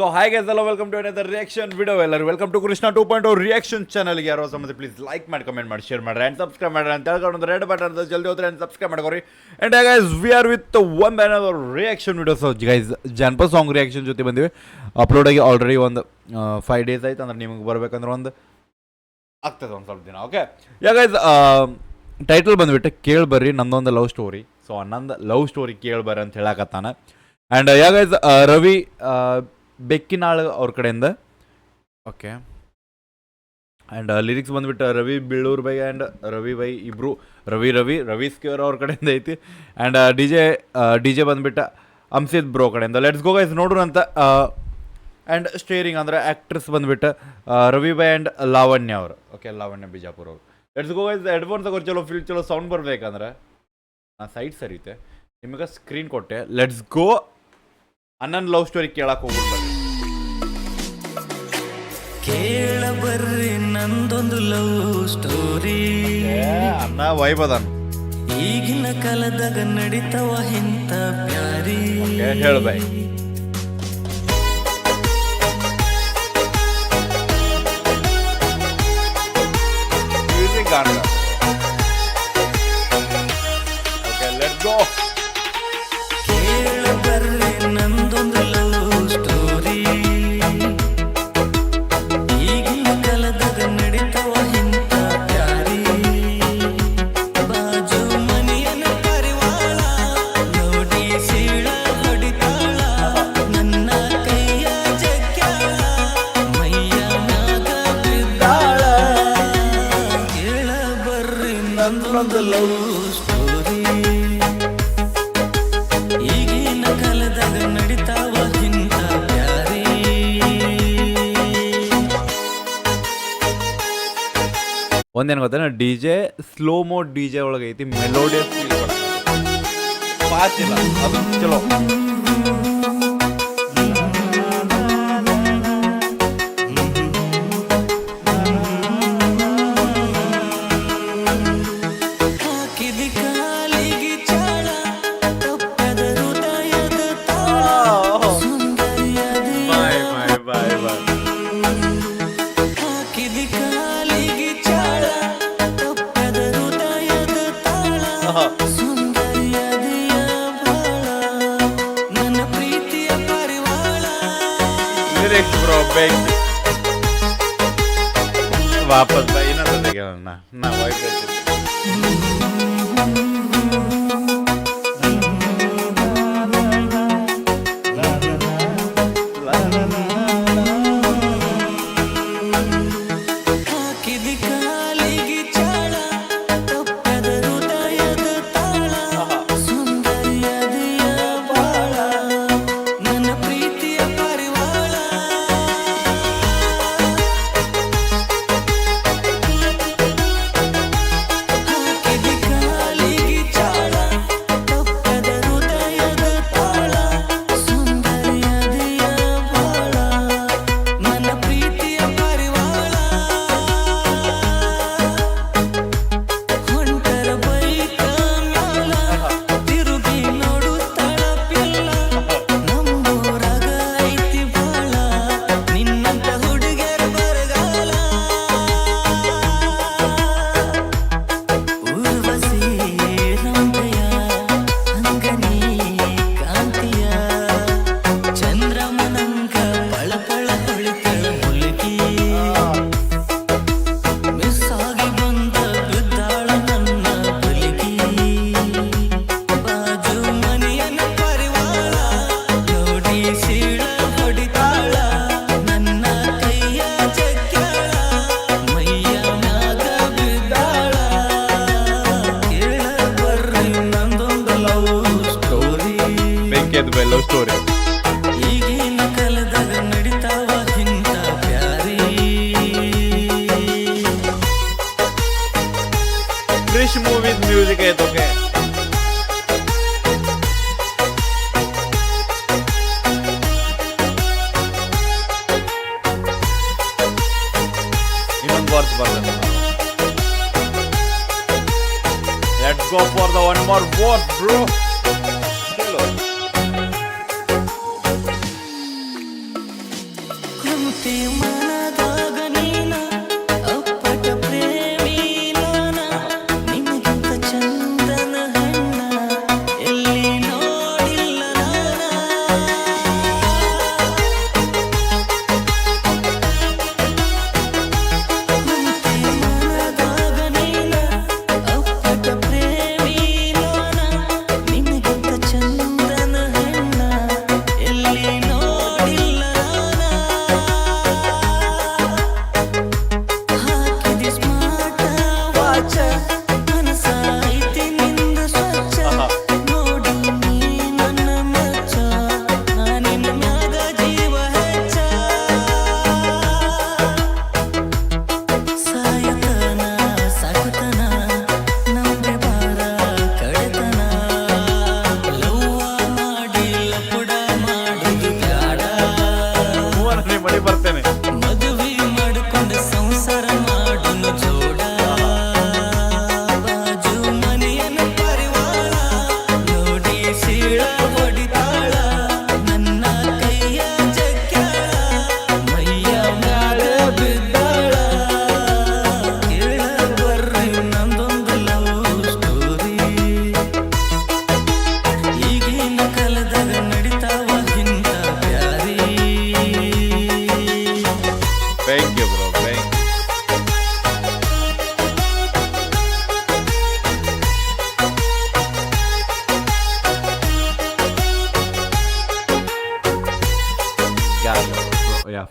So hi guys ಎಲ್ಲ welcome to another reaction video ಎಲ್ಲರೂ. Welcome to Krishna two point reaction ಚಾನಲ್ಗೆ ಯಾರೋ ಸಂಬಂಧ ಪ್ಲೀಸ್ ಲೈಕ್ ಮಾಡಿ ಕಮೆಂಟ್ ಮಾಡಿ ಶೇರ್ ಮಾಡಿ ಆ್ಯಂಡ್ ಸಬ್ಸ್ಕ್ರೈಬ್ ಮಾಡಿ ಅಂತ ಹೇಳ್ಕೊಂಡು ರೆಡ್ ಬಟನ್ ಜಲ್ದಿ ಹೋದ್ರೆ ಆ್ಯಂಡ್ ಸಬ್ಸ್ಕ್ರೈಬ್ ಮಾಡ್ಕೊರಿ. And guys we are with one another reaction videos guys ಜನಪದ ಸಾಂಗ್ ರಿಯಾಕ್ಷನ್ ಜೊತೆ ಬಂದಿವಿ. ಅಪ್ಲೋಡ್ ಆಗಿ ಆಲ್ರೆಡಿ ಒಂದು ಫೈವ್ ಡೇಸ್ ಆಯ್ತು ಅಂದ್ರೆ ನಿಮಗೆ ಬರ್ಬೇಕಂದ್ರೆ ಒಂದು ಆಗ್ತದೆ ಒಂದು ಸ್ವಲ್ಪ ದಿನ ಓಕೆ ಯಾ ಗೈಸ್ ಟೈಟಲ್ ಬಂದುಬಿಟ್ಟು ಕೇಳಿ ಬರ್ರಿ ನಂದೊಂದು ಲವ್ ಸ್ಟೋರಿ ಸೊ ನಂದು ಲವ್ ಸ್ಟೋರಿ ಕೇಳಿ ಬರ್ರಿ ಅಂತ ಹೇಳಕತ್ತಾನೆ. And ya guys Ravi Bekkinal ಅವ್ರ ಕಡೆಯಿಂದ. ಓಕೆ. ಆ್ಯಂಡ್ ಲಿರಿಕ್ಸ್ ಬಂದ್ಬಿಟ್ಟು Ravi Bilur by and Ravi by ಇಬ್ರು ರವಿ ರವಿ ರವಿ ಸ್ಕ್ಯೂರ್ ಅವ್ರ ಕಡೆಯಿಂದ ಐತಿ. And D J D J ಬಂದ್ಬಿಟ್ಟು ಅಂಸಿದ್ ಬ್ರೋ ಕಡೆಯಿಂದ. ಲೆಟ್ಸ್ ಗೋ ಗೈಸ್ ನೋಡ್ರು ಅಂತ ಆ್ಯಂಡ್ ಸ್ಟೇರಿಂಗ್ ಅಂದರೆ ಆ್ಯಕ್ಟ್ರೆಸ್ ಬಂದ್ಬಿಟ್ಟು ರವಿ ಬೈ ಆ್ಯಂಡ್ ಲಾವಣ್ಯ ಅವರು. ಓಕೆ ಲಾವಣ್ಯ ಬಿಜಾಪುರ ಅವರು. ಲೆಟ್ಸ್ ಗೋ ಗೈಸ್ ಹೆಡ್ಫೋನ್ ತಗೋ ಚಲೋ ಫೀಲ್ ಚಲೋ ಸೌಂಡ್ ಬರಬೇಕಂದ್ರೆ. ಹಾಂ ಸೈಡ್ ಸರಿತೆ. ನಿಮಗೆ ಸ್ಕ್ರೀನ್ ಕೊಟ್ಟೆ. ಲೆಟ್ಸ್ ಗೋ ಅನ್ನನ್ ಲವ್ ಸ್ಟೋರಿ ಕೇಳಕ್ ಹೋಗ್ಬಿಡ್ತಾರೆ. ಕೇಳ ಬರ್ರಿ ನಂದೊಂದು ಲವ್ ಸ್ಟೋರಿ ಅನ್ನ ವೈಬದನ್ ಈಗಿನ ಕಾಲದಾಗ ನಡಿತವ ಇಂಥ ಪ್ಯಾರಿ? ಓಕೆ ಲವ್ ಸ್ಟೋರಿ ಒಂದೇನು ಗೊತ್ತಾ D J slow mode D J ಒಳಗೈತಿ melodious ಪಾಚಿಲ್ಲ ಇಲ್ಲ ಅದು ಚಲೋ. ಲಿರಿಕ್ಸ್ ಬ್ರೋ ಬೇಕ್ ವಾಪಸ್ ಬೈ ಇನ್ನೊಂದು ನಾ ನಾ ವೈಫ್ ಹಾಕಿದಿ ಬೆಂಕಿಯದು ಬೈ ಲವ್ ಸ್ಟೋರಿ ಈಗಿನ ಕಾಲದಾಗ ನಡಿತಾವ ಇಂಥ ಪ್ಯಾರಿ. ಕ್ರಿಶ್ ಮೂವಿ ಮ್ಯೂಸಿಕ್ ಐತೆ ಓಕೆ ಇನ್ನೊಂದು ವರ್ಸ್ ಬರ್ತದೆ. Let's go for the one more verse bro Tem uma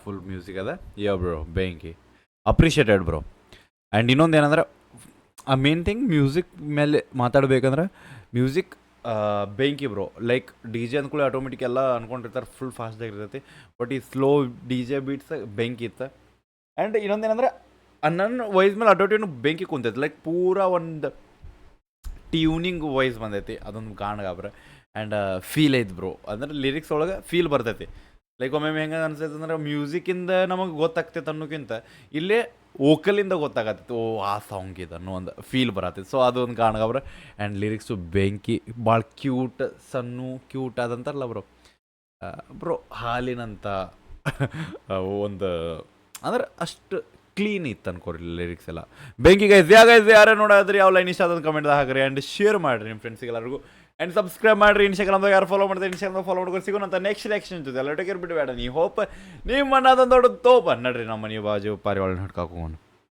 full music ಅದ. ಯೋ ಬ್ರೋ ಬೆಂಕಿ ಅಪ್ರಿಷಿಯೇಟೆಡ್ ಬ್ರೋ ಆ್ಯಂಡ್ ಇನ್ನೊಂದು ಏನಂದ್ರೆ, ಆ ಮೇನ್ ಥಿಂಗ್ ಮ್ಯೂಸಿಕ್ ಮೇಲೆ ಮಾತಾಡ್ಬೇಕಂದ್ರೆ ಮ್ಯೂಸಿಕ್ ಬೆಂಕಿ ಬ್ರೋ ಲೈಕ್ ಡಿ ಜೆ ಅಂದ್ಕೊಳ್ಳಿ ಆಟೋಮೆಟಿಕ್ ಎಲ್ಲ ಅನ್ಕೊಂಡಿರ್ತಾರೆ ಫುಲ್ ಫಾಸ್ಟಾಗಿ ಇರ್ತೈತಿ. ಬಟ್ ಈ ಸ್ಲೋ ಡಿ ಜೆ ಬೀಟ್ಸ್ ಬೆಂಕಿ ಇತ್ತು. ಆ್ಯಂಡ್ ಇನ್ನೊಂದು ಏನಂದ್ರೆ ನನ್ನ ವಾಯ್ಸ್ ಮೇಲೆ ಆಟೋಟ್ಯೂನ್ ಬೆಂಕಿ ಕುಂತೈತಿ. ಲೈಕ್ ಪೂರಾ ಒಂದು ಟ್ಯೂನಿಂಗ್ ವಾಯ್ಸ್ ಬಂದೈತಿ. ಅದೊಂದು ಕಾಣಗಾಬ್ರೆ ಆ್ಯಂಡ್ ಫೀಲ್ ಐತೆ ಬ್ರೋ ಅಂದ್ರೆ ಲಿರಿಕ್ಸ್ ಒಳಗೆ ಫೀಲ್ ಬರ್ತೈತಿ. ಲೈಕ್ ಒಮ್ಮೆ ಹೆಂಗೆ ಅನ್ಸೈತೆ ಅಂದ್ರೆ ಮ್ಯೂಸಿಕಿಂದ ನಮಗೆ ಗೊತ್ತಾಗ್ತೈತೆ ಅನ್ನೋಕ್ಕಿಂತ ಇಲ್ಲೇ ವೋಕಲಿಂದ ಗೊತ್ತಾಗತ್ತೈತಿ. ಓ, ಆ ಸಾಂಗ್ ಇದೆ ಅನ್ನೋ ಒಂದು ಫೀಲ್ ಬರತ್ತೈತಿ. ಸೊ ಅದೊಂದು ಕಾಣಗಾಬ್ರೆ ಆ್ಯಂಡ್ ಲಿರಿಕ್ಸು ಬೆಂಕಿ ಭಾಳ ಕ್ಯೂಟ್ ಸಣ್ಣ ಕ್ಯೂಟ್ ಅದಂತಾರಲ್ಲ ಬ್ರೋ ಬ್ರೋ ಹಾಲಿನಂಥ ಒಂದು, ಅಂದ್ರೆ ಅಷ್ಟು ಕ್ಲೀನ್ ಇತ್ತು ಅನ್ಕೋರಿ ಲಿರಿಕ್ಸ್ ಎಲ್ಲ. ಬೆಂಕಿ ಗೈಸ್ ಯಾ ಗೈಸ್ ಯಾರೇ ನೋಡಾದ್ರಿ, ಯಾವ ಲೈನ್ ಇಷ್ಟ ಅದೊಂದು ಕಮೆಂಟ್ದಾಗ ಹಾಕ್ರಿ. ಆ್ಯಂಡ್ ಶೇರ್ ಮಾಡಿರಿ ನಿಮ್ಮ ಫ್ರೆಂಡ್ಸಿಗೆ ಎಲ್ಲರಿಗೂ ಆ್ಯಂಡ್ ಸಬ್ಸ್ಕ್ರೈಬ್ ಮಾಡಿರಿ ಇನ್ಸ್ಟಾಗ್ರಾಮ್ದಾಗ ಯಾರು ಫಾಲೋ ಮಾಡಿದ್ರೆ ಇನ್ಸ್ಟಾಗ್ರಾಮ್ ಫಾಲೋ ಮಾಡ್ಕೊಂಡು ಸಿಗೋಣ ಅಂತ ನೆಕ್ಸ್ಟ್ ರಿಯಾಕ್ಷನ್ ಜೊತೆ ಎಲ್ಲ ಟೇಕರ್ ಬಿಡಬೇಡ ನೀ ಹೋಪ್ ನಿಮ್ಮ ಅನ್ನೋದೊಂದು ದೊಡ್ಡ ತೋಪ. ನಡ್ರಿ, ನಮ್ಮ ಮನೆ ಬಾಜು, ಪಾರಿವಾಳ ಹಿಡ್ಕಾಕೋಣ